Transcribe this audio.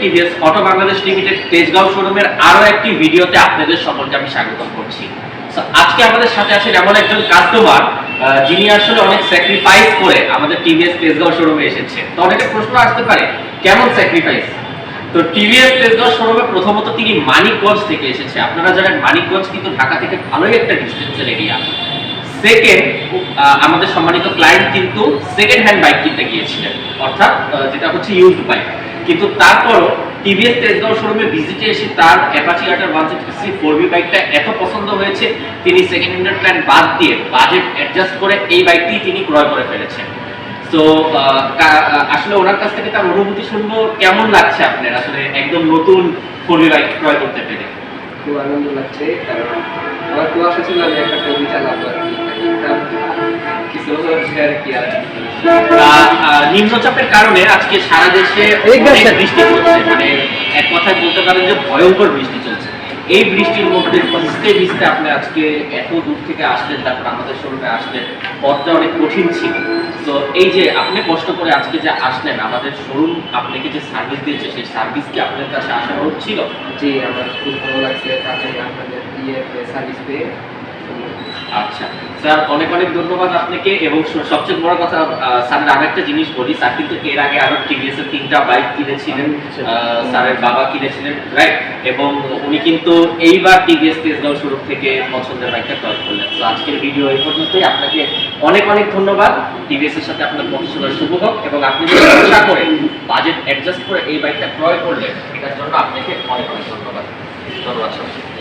TVS auto Bangladesh limited Tejgaon শোরুমের একটি ভিডিওতে আপনাদের সকলকে আমি স্বাগত করছি। আজকে আমাদের সাথে এমন একজন কাস্টমার যিনি আসলে অনেক স্যাক্রিফাইস করে আমাদের টিভিএস তেজগাঁও শোরুমে এসেছে। তো প্রশ্ন আসতে পারে, কেমন স্যাক্রিফাইস তো টিভিএস তেজগাঁও শোরুমে প্রথমত তিনি মানিকগঞ্জ থেকে এসেছে। আপনারা জানেন মানিকগঞ্জ কিন্তু ঢাকা থেকে ভালোই একটা ডিস্টেন্সের এরিয়া সেকেন্ড আমাদের সম্মানিত ক্লায়েন্ট কিন্তু সেকেন্ড হ্যান্ড বাইক কিনতে গিয়েছিলেন। অর্থাৎ যেটা হচ্ছে ইউজড বাইক কিন্তু তারপরও টিভিএস তেজগাঁও শোরুমে ভিজিটে এসে তার Apache RTR one sixty C four B বাইকটা এত পছন্দ হয়েছে, তিনি সেকেন্ড হ্যান্ডের প্ল্যান বাদ দিয়ে বাজেট অ্যাডজাস্ট করে এই বাইকটি তিনি ক্রয় করে ফেলেছেন। তো আসলে ওনার কাছ থেকে তার অনুভূতি শুনব, কেমন লাগছে আপনার আসলে একদম নতুন ফোর বি বাইক ক্রয় করতে পেরে? খুব আনন্দ লাগছে, কারণ আমার আশা ছিল, আমি একটা টেবিল চালাবো আর কি কিছু আর কি আর? নিম্নচাপের কারণে আজকে সারা দেশে বৃষ্টি চলছে মানে এক কথায় বলতে পারেন যে ভয়ঙ্কর বৃষ্টি চলছে। এই বৃষ্টির মধ্যে ভিজতে ভিজতে আপনি আজকে এত দূর থেকে আসলেন তারপর আমাদের শোরুমে আসলেন। পথটা অনেক কঠিন ছিল। তো এই যে আপনি কষ্ট করে আজকে যে আসলেন আমাদের শোরুম আপনাকে যে সার্ভিস দিয়েছে সেই সার্ভিস কি আপনার কাছে আশানুরূপ ছিল? জি আমার খুব ভালো লাগছে। তাড়াতাড়ি আপনাদের ইয়ে সার্ভিস পেয়ে। আচ্ছা। স্যার অনেক অনেক ধন্যবাদ আপনাকে এবং সবচেয়ে বড় কথা স্যারের আরেকটা জিনিস বলি। স্যার কিন্তু এর আগে আরও টিভিএস এর তিনটা বাইক কিনেছিলেন স্যারের বাবা কিনেছিলেন রাইট এবং উনি কিন্তু এইবার টিভিএস তেজগাঁও শুরু থেকে পছন্দের বাইকটা ক্রয় করলেন। তো আজকের ভিডিও এই পর্যন্তই। আপনাকে অনেক অনেক ধন্যবাদ। টিভিএস এর সাথে আপনার প্রফেশনাল শুভ হোক এবং আপনি যে আশা করে বাজেট অ্যাডজাস্ট করে এই বাইকটা ক্রয় করলেন এটার জন্য আপনাকে অনেক অনেক ধন্যবাদ। ধন্যবাদ স্যার।